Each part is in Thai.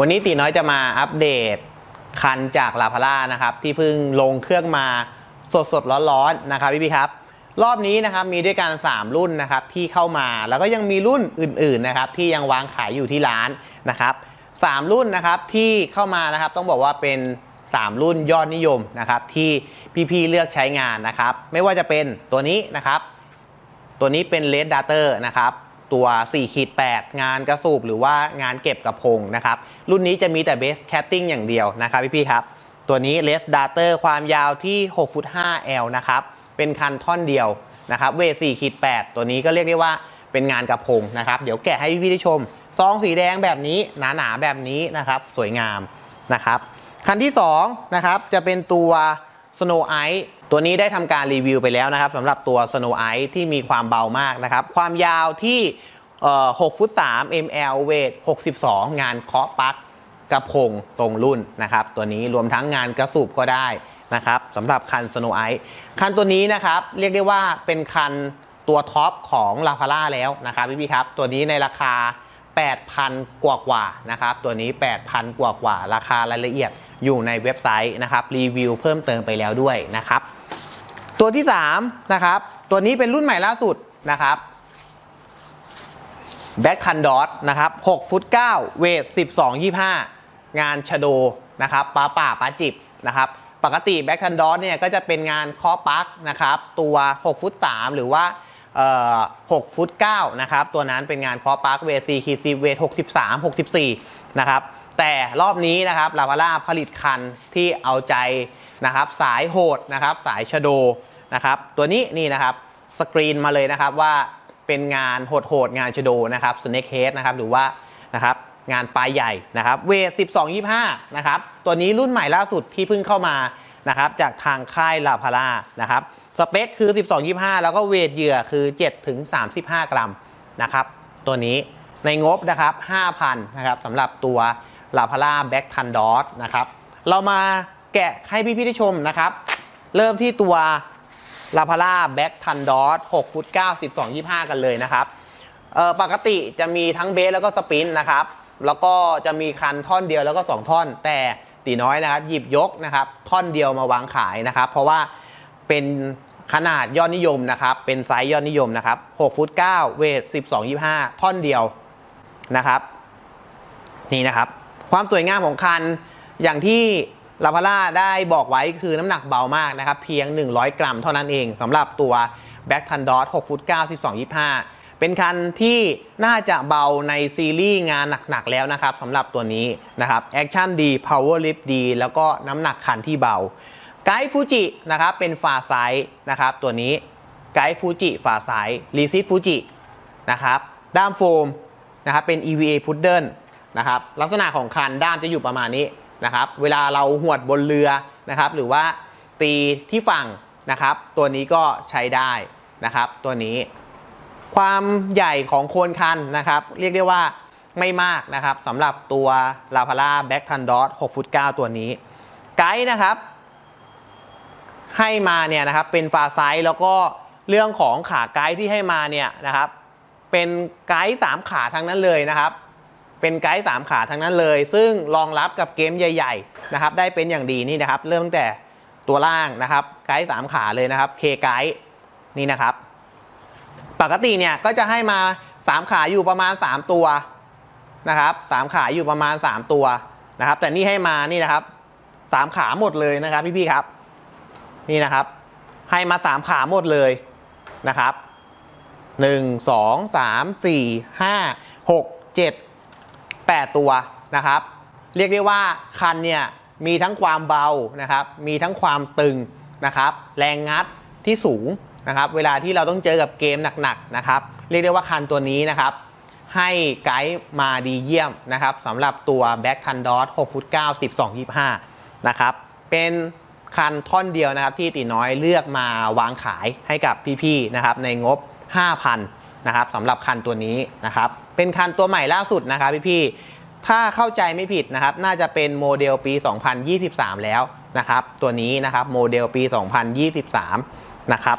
วันนี้ตีน้อยจะมาอัปเดตคันจากลาพาร่านะครับ ที่เพิ่งลงเครื่องมาสดสดร้อนๆนะครับพี่พี่ๆครับ รอบนี้นะครับมีด้วยกัน 3 รุ่นนะครับที่เข้ามาแล้วก็ยังมีรุ่นอื่นๆนะครับที่ยังวางขายอยู่ที่ร้านนะครับสามรุ่นนะครับที่เข้ามานะครับต้องบอกว่าเป็น 3 รุ่นยอดนิยมนะครับที่พี่ๆเลือกใช้งานนะครับ ไม่ว่าจะเป็นตัวนี้นะครับ ตัวนี้เป็น Red d a t e r นะครับ ตัว4ขีด8งานกระสูบหรือว่างานเก็บกระพงนะครับ รุ่นนี้จะมีแต่ Base Catting อย่างเดียวนะครับพี่ๆครับ ตัวนี้ Red d a t e r ความยาวที่6ฟุต5 L นะครับ เป็นคันท่อนเดียวนะครับเวท4ขีด8ตัวนี้ก็เรียกได้ว่าเป็นงานกระพงนะครับ เดี๋ยวแกะให้พี่ๆได้ชมซองสีแดงแบบนี้หนาๆแบบนี้นะครับสวยงามนะครับ คันที่2นะครับจะเป็นตัว Snow Ice ตัวนี้ได้ทำการรีวิวไปแล้วนะครับสำหรับตัว Snow Ice ที่มีความเบามากนะครับ ความยาวที่6ฟุต3 ml เวท62 งานเคาะปักกระพงตรงรุ่นนะครับ ตัวนี้รวมทั้งงานกระสูบก็ได้นะครับสำหรับคัน Snow Ice คันตัวนี้นะครับเรียกได้ว่าเป็นคันตัวท็อปของลาพาร่าแล้วนะครับพี่ๆครับ ตัวนี้ในราคา 8,000 กว่ากว่าๆนะครับ ตัวนี้ 8,000 กว่ากว่าๆราคารายละเอียดอยู่ในเว็บไซต์นะครับ รีวิวเพิ่มเติมไปแล้วด้วยนะครับ ตัวที่3นะครับ ตัวนี้เป็นรุ่นใหม่ล่าสุดนะครับแบ็คทันดอทนะครับ6ฟุต9เวท12 25 งานชโดนะครับปลาป่าปลาจิบนะครับปกติแบ็คทันดอทเนี่ยก็จะเป็นงานคอปักนะครับตัว6ฟุต3หรือว่า6ฟุต9นะครับตัวนั้นเป็นงานคอปักเวท4คีซีเวท63 64นะครับแต่รอบนี้นะครับลา v าร่าผลิตคันที่เอาใจนะครับสายโหดนะครับสายชโด นะครับตัวนี้นี่นะครับสกรีนมาเลยนะครับว่าเป็นงานโหดๆงานชโดนะครับ Snake Head นะครับหรือว่านะครับงานปลายใหญ่นะครับเวท 12 25 นะครับตัวนี้รุ่นใหม่ล่าสุดที่เพิ่งเข้ามานะครับจากทางค่ายลาพาร่านะครับสเปคคือ 12 25 แล้วก็เวทเหยื่อคือ 7 ถึง 35 กรัมนะครับตัวนี้ในงบนะครับ 5,000 นะครับสำหรับตัวลาพาร่าแบ็กทันดอสนะครับเรามาแกะให้พี่ๆได้ชมนะครับ เริ่มที่ตัว ลาพาร่าแบ็กทันดอส6ฟุต9 12 25 กันเลยนะครับเอ่อปกติจะมีทั้งเบสแล้วก็สปินนะครับ แล้วก็จะมีคันท่อนเดียวแล้วก็ 2 ท่อน แต่ตีน้อยนะครับ หยิบยกนะครับ ท่อนเดียวมาวางขายนะครับ เพราะว่าเป็นขนาดยอดนิยมนะครับ เป็นไซส์ยอดนิยมนะครับ6ฟุต9เวท12 25 ท่อนเดียวนะครับ นี่นะครับ ความสวยงามของคันอย่างที่ ลาพาร่าได้บอกไว้คือน้ำหนักเบามากนะครับ เพียง 100 กรัมเท่านั้นเองสำหรับตัว b a c k t a n d o t 6ฟุต9 12 25 เป็นคันที่น่าจะเบาในซีรีส์งานหนักๆแล้วนะครับสำหรับตัวนี้นะครับแอคชั่นดี power lift ดี แล้วก็น้ำหนักคันที่เบาไกด์ฟูจินะครับเป็นฝาไซส์นะครับตัวนี้ไกด์ฟูจิฝาไซส์รีซิฟูจินะครับด้ามโฟมนะครับเป็น EVA Puddle นะครับลักษณะของคันด้ามจะอยู่ประมาณนี้ นะครับเวลาเราหวดบนเรือนะครับหรือว่าตีที่ฝั่งนะครับ ตัวนี้ก็ใช้ได้นะครับตัวนี้ ความใหญ่ของโคนคันนะครับ เรียกได้ว่าไม่มากนะครับสำหรับตัว l a p a l a Back t a n d o t 6ฟุต9ตัวนี้ไกด์นะครับ ให้มาเนี่ยนะครับเป็นฟาไซส์แล้วก็เรื่องของขาไกด์ที่ให้มาเนี่ยนะครับ เป็นไกด์สามขาทั้งนั้นเลยนะครับ เป็นไกด์สามขาทั้งนั้นเลย ซึ่งรองรับกับเกมใหญ่ๆนะครับได้เป็นอย่างดีนี่นะครับ เริ่มตั้งแต่ตัวล่างนะครับไกด์สามขาเลยนะครับเคไกด์นี่นะครับ ปกติเนี่ยก็จะให้มา 3 ขาอยู่ประมาณ 3 ตัวนะครับสามขาอยู่ประมาณ 3 ตัวนะครับ แต่นี่ให้มานี่นะครับ 3 ขาหมดเลยนะครับพี่ๆครับ นี่นะครับ ให้มา 3 ขาหมดเลยนะครับ 1 2 3 4 5 6 7 8 ตัวนะครับ เรียกได้ว่าคันเนี่ยมีทั้งความเบานะครับ มีทั้งความตึงนะครับ แรงงัดที่สูงนะครับ เวลาที่เราต้องเจอกับเกมหนักๆนะครับ เรียกได้ว่าคันตัวนี้นะครับ ให้ไกด์มาดีเยี่ยมนะครับสำหรับตัว Back t a n d o t 6ฟุต9 12 25นะครับ เป็นคันท่อนเดียวนะครับที่ตีน้อยเลือกมาวางขายให้กับพี่ๆนะครับในงบ 5,000นะครับสำหรับคันตัวนี้นะครับเป็นคันตัวใหม่ล่าสุดนะครับพี่ๆถ้าเข้าใจไม่ผิดนะครับ น่าจะเป็นโมเดลปี 2023 แล้วนะครับ ตัวนี้นะครับโมเดลปี 2023 นะครับ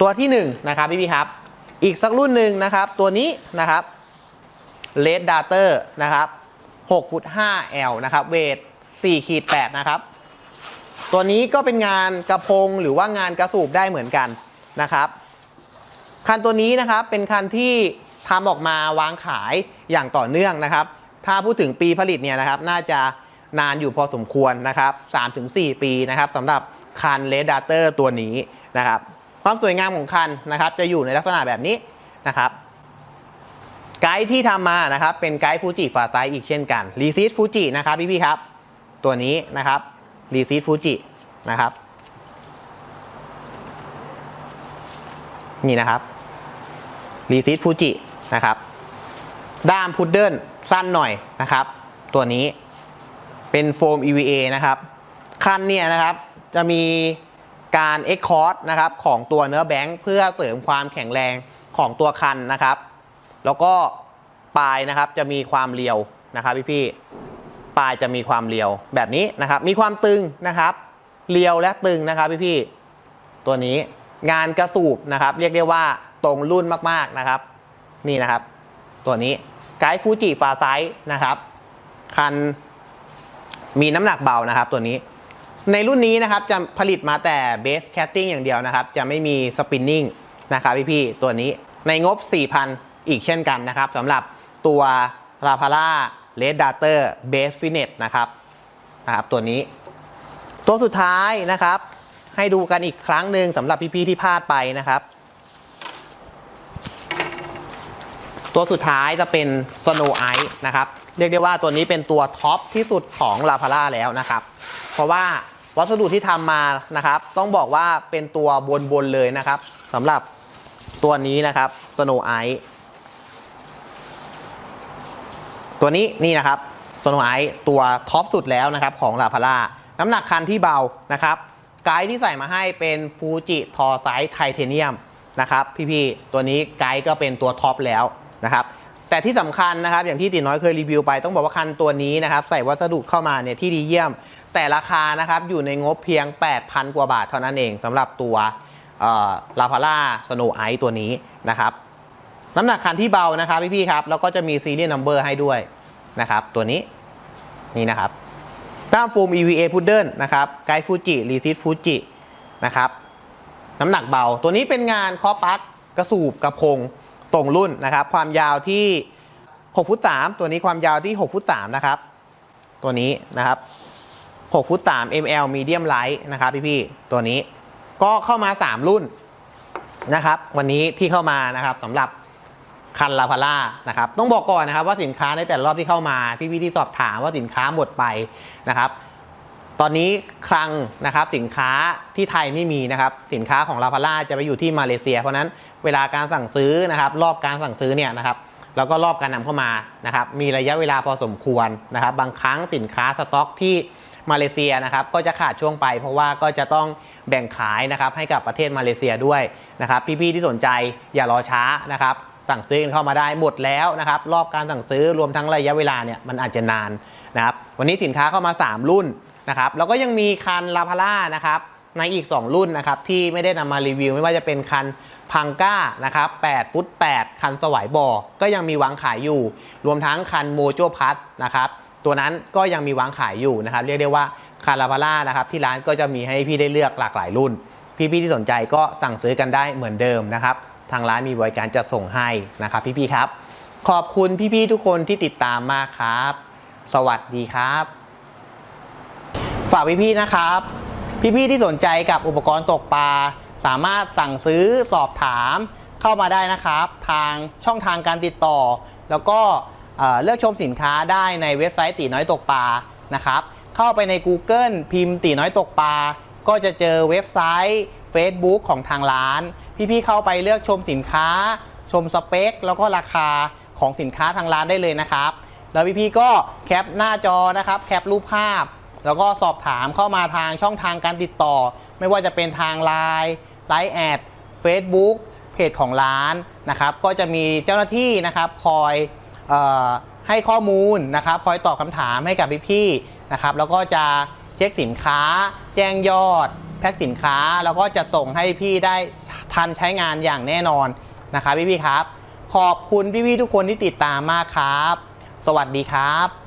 ตัวที่1นะครับพี่ๆครับ อีกสักรุ่นหนึ่งนะครับ ตัวนี้นะครับ Red d a t e r นะครับ6ฟุต5 L นะครับ เวท4ขีด8นะครับ ตัวนี้ก็เป็นงานกระพงหรือว่างานกระสูบได้เหมือนกันนะครับ คันตัวนี้นะครับเป็นคันที่ทำออกมาวางขายอย่างต่อเนื่องนะครับ ถ้าพูดถึงปีผลิตเนี่ยนะครับน่าจะนานอยู่พอสมควรนะครับ3-4 ปีนะครับสำหรับคันเลดดาเตอร์ตัวนี้นะครับ ความสวยงามของคันนะครับจะอยู่ในลักษณะแบบนี้นะครับไกด์ที่ทำมานะครับเป็นไกด์ฟูจิฝาไซอีกเช่นกันรีซีดฟูจินะครับพี่ๆครับ ตัวนี้นะครับรีซีดฟูจินะครับ นี่นะครับรีซีดฟูจินะครับ ด้ามพุดเดิลสั้นหน่อยนะครับ ตัวนี้เป็นโฟม EVA นะครับ คันเนี่ยนะครับจะมีการ e x c o r d นะครับของตัวเนื้อแบงค์เพื่อเสริมความแข็งแรงของตัวคันนะครับ แล้วก็ปลายนะครับจะมีความเรียวนะครับพี่ๆปลายจะมีความเรียวแบบนี้นะครับ มีความตึงนะครับ เรียวและตึงนะครับพี่ๆตัวนี้ งานกระสูบนะครับ เรียกได้ว่าตรงรุ่นมากๆนะครับ นี่นะครับ ตัวนี้ไกด์ฟูจิฟาไซส์นะครับ คันมีน้ำหนักเบานะครับตัวนี้ ในรุ่นนี้นะครับจะผลิตมาแต่เบสแคตติ้งอย่างเดียวนะครับ จะไม่มีสปินนิ่งนะครับพี่ๆตัวนี้ในงบ 4,000 อีกเช่นกันนะครับสำหรับตัว r a p a l a Red d a t e r Base Finet นะครับนะครับ ตัวนี้ ตัวสุดท้ายนะครับ ให้ดูกันอีกครั้งหนึ่งสำหรับพี่ๆที่พลาดไปนะครับ ตัวสุดท้ายจะเป็น Snow Ice นะครับ เรียกได้ว่าตัวนี้เป็นตัวท็อปที่สุดของ l a p a l a แล้วนะครับ เพราะว่าวัสดุที่ทำมานะครับ ต้องบอกว่าเป็นตัวบนๆเลยนะครับสำหรับตัวนี้นะครับ Snow Ice ตัวนี้นี่นะครับ Snow Ice ตัวท็อปสุดแล้วนะครับของ l a p a l a น้ำหนักคันที่เบานะครับ กด์ที่ใส่มาให้เป็นฟูจิทอไซส์ไทเทเนียมนะครับพี่ๆตัวนี้ไกด์ก็เป็นตัวท็อปแล้วนะครับแต่ที่สำคัญนะครับอย่างที่ตีน้อยเคยรีวิวไปต้องบอกว่าคันตัวนี้นะครับใส่วัสดุเข้ามาเนี่ยที่ดีเยี่ยม แต่ราคานะครับอยู่ในงบเพียง 8,000 กว่าบาทเท่านั้นเองสำหรับตัวลาพาร่าสโนไอตัวนี้นะครับน้ำหนักคันที่เบานะครับพี่ๆครับแล้วก็จะมีซีเรียลนัมเบอร์ให้ด้วยนะครับตัวนี้นี่นะครับ ด้ามโฟม EVA พุดเดิลนะครับไกฟูจิรีซิตฟูจินะครับน้ำหนักเบาตัวนี้เป็นงานคอปักกระสูบกระพงตรงรุ่นนะครับ ความยาวที่6ฟุต3ตัวนี้ความยาวที่6ฟุต3นะครับ ตัวนี้นะครับ6ฟุต3 ml medium light นะครับพี่ๆตัวนี้ก็เข้ามา 3 รุ่นนะครับ วันนี้ที่เข้ามานะครับสำหรับ คันลาพาร่านะครับต้องบอกก่อนนะครับว่าสินค้าในแต่ละรอบที่เข้ามา พี่ๆที่สอบถามว่าสินค้าหมดไปนะครับตอนนี้คลังนะครับสินค้าที่ไทยไม่มีนะครับสินค้าของลาพาร่าจะไปอยู่ที่มาเลเซีย เพราะนั้นเวลาการสั่งซื้อนะครับรอบการสั่งซื้อเนี่ยนะครับแล้วก็รอบการนำเข้ามานะครับมีระยะเวลาพอสมควรนะครับ บางครั้งสินค้าสต็อกที่มาเลเซียนะครับก็จะขาดช่วงไป เพราะว่าก็จะต้องแบ่งขายนะครับให้กับประเทศมาเลเซียด้วยนะครับพี่ๆที่สนใจอย่ารอช้านะครับ สั่งซื้อกันเข้ามาได้หมดแล้วนะครับรอบการสั่งซื้อรวมทั้งระยะเวลาเนี่ยมันอาจจะนานนะครับวันนี้สินค้าเข้ามา 3 รุ่นนะครับแล้วก็ยังมีคันลาพาร่านะครับในอีก 2 รุ่นนะครับที่ไม่ได้นำมารีวิว ไม่ว่าจะเป็นคันพังก้านะครับ8ฟุต8 คันสวายบ่อก็ยังมีวางขายอยู่ รวมทั้งคันโมโจพัสนะครับตัวนั้นก็ยังมีวางขายอยู่นะครับเรียกได้ว่าคันลาพาร่านะครับที่ร้านก็จะมีให้พี่ได้เลือกหลากหลายรุ่น พี่ๆที่สนใจก็สั่งซื้อกันได้เหมือนเดิมนะครับ ทางร้านมีบริการจะส่งให้นะครับพี่ๆครับ ขอบคุณพี่ๆทุกคนที่ติดตามมากครับ สวัสดีครับ ฝากพี่ๆนะครับ พี่ๆที่สนใจกับอุปกรณ์ตกปลาสามารถสั่งซื้อสอบถามเข้ามาได้นะครับ ทางช่องทางการติดต่อ แล้วก็เเลือกชมสินค้าได้ในเว็บไซต์ตีน้อยตกปลานะครับ เข้าไปใน Google พิมพ์ตีน้อยตกปลาก็จะเจอเว็บไซต์ Facebook ของทางร้าน พี่ๆเข้าไปเลือกชมสินค้า ชมสเปค แล้วก็ราคาของสินค้าทางร้านได้เลยนะครับ แล้วพี่ๆก็แคปหน้าจอนะครับ แคปรูปภาพ แล้วก็สอบถามเข้ามาทางช่องทางการติดต่อ ไม่ว่าจะเป็นทาง Line ไลน์แอด Facebook เพจของร้านนะครับ ก็จะมีเจ้าหน้าที่นะครับคอยออให้ข้อมูลนะครับ คอยตอบคำถามให้กับพี่ๆนะครับ แล้วก็จะเช็คสินค้า แจ้งยอด แพ็คสินค้า แล้วก็จะส่งให้พี่ได้ทันใช้งานอย่างแน่นอนนะครับพี่ๆครับ ขอบคุณพี่ๆทุกคนที่ติดตามมากครับ สวัสดีครับ